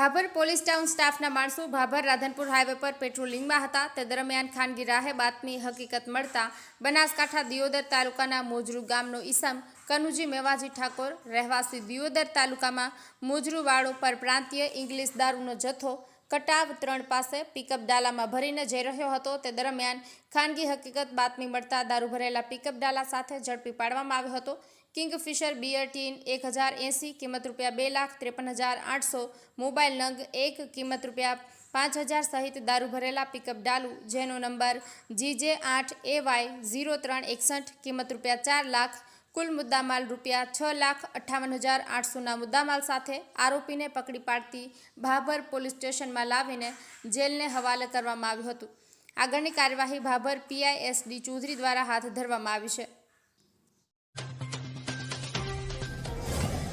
Bhabhar police town સ્ટાફના માણસો Bhabhar Radhanpur highway પર પેટ્રોલિંગમાં હતા. તે દરમિયાન ખાનગી રાહે બાતમી હકીકત મળતા બનાસકાંઠા દિયોદર તાલુકાના મોજરૂ ગામનો ઈસમ કનુજી મેવાજી ઠાકોર, રહેવાસી દિયોદર તાલુકામાં મોજરૂવાળો પરપ્રાંતીય ઇંગ્લિશ દારૂનો જથ્થો કટાવ ત્રણ પાસે પિકઅપ ડાલામાં ભરીને જઈ રહ્યો હતો. તે દરમિયાન ખાનગી હકીકત બાતમી મળતા દારૂ ભરેલા પિકઅપ ડાલા સાથે ઝડપી પાડવામાં આવ્યો હતો. કિંગફિશર બિયર ટીન એક હજાર એંસી, કિંમત રૂપિયા બે લાખ ત્રેપન હજાર આઠસો, મોબાઈલ નંગ એક, કિંમત રૂપિયા પાંચ હજાર સહિત દારૂ ભરેલા પિકઅપ ડાલુ, જેનો નંબર જીજે આઠ એ વાય ઝીરો ત્રણ એકસઠ, કિંમત રૂપિયા ચાર લાખ કુલ મુદ્દામાલ રૂપિયા છ લાખ અઠ્ઠાવન હજાર આઠસોના મુદ્દામાલ સાથે આરોપીને પકડી પાડતી ભાભર પોલીસ સ્ટેશનમાં લાવીને જેલને હવાલે કરવામાં આવ્યું હતું. આગળની કાર્યવાહી ભાભર પીઆઈએસડી ચૌધરી દ્વારા હાથ ધરવામાં આવી છે.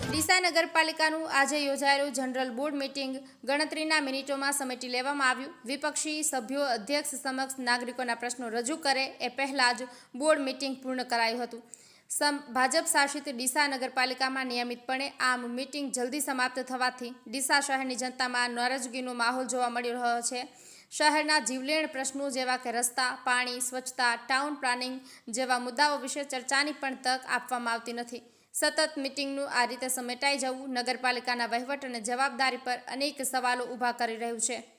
ડીસા નગરપાલિકાનું આજે યોજાયેલું જનરલ બોર્ડ મિટિંગ ગણતરીના મિનિટોમાં સમેટી લેવામાં આવ્યું. વિપક્ષી સભ્યો અધ્યક્ષ સમક્ષ નાગરિકોના પ્રશ્નો રજૂ કરે એ પહેલાં જ બોર્ડ મીટિંગ પૂર્ણ કરાયું હતું. ભાજપ શાસિત ડીસા નગરપાલિકામાં નિયમિતપણે આમ મીટિંગ જલ્દી સમાપ્ત થવાથી ડીસા શહેરની જનતામાં નારાજગીનો માહોલ જોવા મળી રહ્યો છે. શહેરના જીવલેણ પ્રશ્નો જેવા કે રસ્તા, પાણી, સ્વચ્છતા, ટાઉન પ્લાનિંગ જેવા મુદ્દાઓ વિશે ચર્ચાની પણ તક આપવામાં આવતી નથી. સતત મિટિંગનું આ રીતે સમેટાઈ જવું નગરપાલિકાના વહીવટ અને જવાબદારી પર અનેક સવાલો ઊભા કરી રહ્યું છે.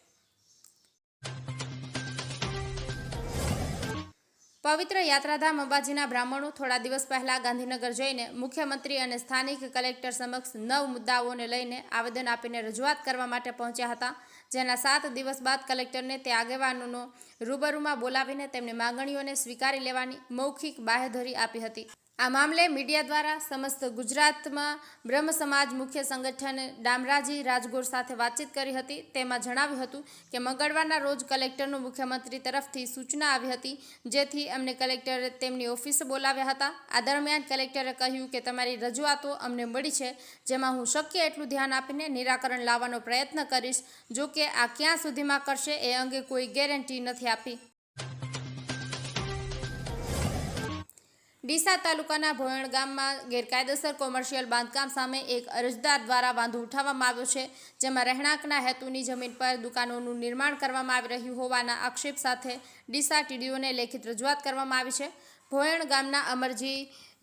પવિત્ર યાત્રાધામ અંબાજીના બ્રાહ્મણો થોડા દિવસ પહેલા ગાંધીનગર જઈને મુખ્યમંત્રી અને સ્થાનિક કલેક્ટર સમક્ષ નવ મુદ્દાઓને લઈને આવેદન આપીને રજૂઆત કરવા માટે પહોંચ્યા હતા. જેના સાત દિવસ બાદ કલેક્ટરને તે આગેવાનોનો રૂબરૂમાં બોલાવીને તેમની માંગણીઓને સ્વીકારી લેવાની મૌખિક બાહેધરી આપી હતી. આ મામલે મીડિયા દ્વારા સમસ્ત ગુજરાતમાં બ્રહ્મ સમાજ મુખ્ય સંગઠન ડામરાજી રાજગોર સાથે વાતચીત કરી હતી. તેમાં જણાવ્યું હતું કે મંગળવારના રોજ કલેક્ટરનું મુખ્યમંત્રી તરફથી સૂચના આવી હતી, જેથી અમને કલેક્ટરે તેમની ઓફિસે બોલાવ્યા હતા. આ દરમિયાન કલેક્ટરે કહ્યું કે તમારી રજૂઆતો અમને મળી છે, જેમાં હું શક્ય એટલું ધ્યાન આપીને નિરાકરણ લાવવાનો પ્રયત્ન કરીશ, જો કે આ ક્યાં સુધીમાં કરશે એ અંગે કોઈ ગેરંટી નથી આપી. ડીસા તાલુકાના ભોયણ ગામમાં ગેરકાયદેસર કોમર્શિયલ બાંધકામ સામે એક અરજદાર દ્વારા વાંધો ઉઠાવવામાં આવ્યો છે, જેમાં રહેણાંકના હેતુની જમીન પર દુકાનોનું નિર્માણ કરવામાં આવી રહ્યું હોવાના આક્ષેપ સાથે ડીસા ટીડીઓને લેખિત રજૂઆત કરવામાં આવી છે. ભોયણ ગામના અમરજી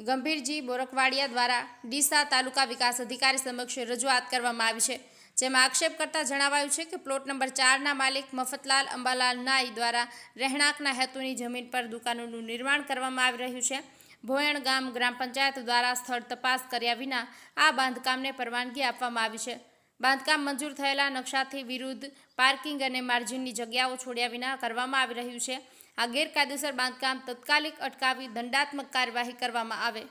ગંભીરજી બોરકવાડિયા દ્વારા ડીસા તાલુકા વિકાસ અધિકારી સમક્ષ રજૂઆત કરવામાં આવી છે, જેમાં આક્ષેપ કરતા જણાવાયું છે કે પ્લોટ નંબર ચારના માલિક મફતલાલ અંબાલાલ નાઈ દ્વારા રહેણાંકના હેતુની જમીન પર દુકાનોનું નિર્માણ કરવામાં આવી રહ્યું છે. ભોયણ ગામ ગ્રામ પંચાયત દ્વારા સ્થળ તપાસ કર્યા વિના આ બાંધકામને પરવાનગી આપવામાં આવી છે. બાંધકામ મંજૂર થયેલા નકશાથી વિરુદ્ધ પાર્કિંગ અને માર્જિનની જગ્યાઓ છોડ્યા વિના કરવામાં આવી રહ્યું છે. આ ગેરકાયદેસર બાંધકામ તત્કાલિક અટકાવી દંડાત્મક કાર્યવાહી કરવામાં આવે.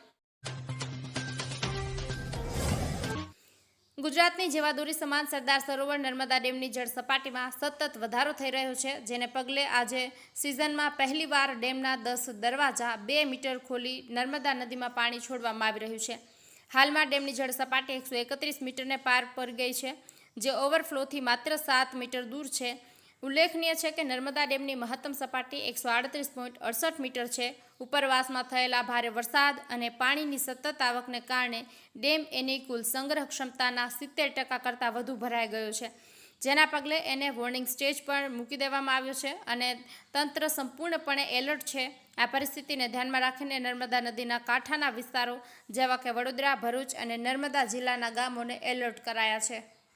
ગુજરાતની જેવાદોરી સમાન સરદાર સરોવર નર્મદા ડેમની જળ સપાટીમાં સતત વધારો થઈ રહ્યો છે, જેને પગલે આજે સિઝનમાં પહેલીવાર ડેમના દસ દરવાજા બે મીટર ખોલી નર્મદા નદીમાં પાણી છોડવામાં આવી રહ્યું છે. હાલમાં ડેમની જળ સપાટી એકસો એકત્રીસ મીટરને પાર પર ગઈ છે, જે ઓવરફ્લોથી માત્ર સાત મીટર દૂર છે. ઉલ્લેખનીય છે કે નર્મદા ડેમની મહત્તમ સપાટી એકસો આડત્રીસ પોઈન્ટ અડસઠ મીટર છે. ઉપરવાસમાં થયેલા ભારે વરસાદ અને પાણીની સતત આવકને કારણે ડેમ એની કુલ સંગ્રહ ક્ષમતાના સિત્તેર ટકા કરતાં વધુ ભરાઈ ગયો છે. જેના પગલે એને વોર્નિંગ સ્ટેજ પર મૂકી દેવામાં આવ્યો છે અને તંત્ર સંપૂર્ણપણે એલર્ટ છે. આ પરિસ્થિતિને ધ્યાનમાં રાખીને નર્મદા નદીના કાંઠાના વિસ્તારો જેવા કે વડોદરા, ભરૂચ અને નર્મદા જિલ્લાના ગામોને એલર્ટ કરાયા છે.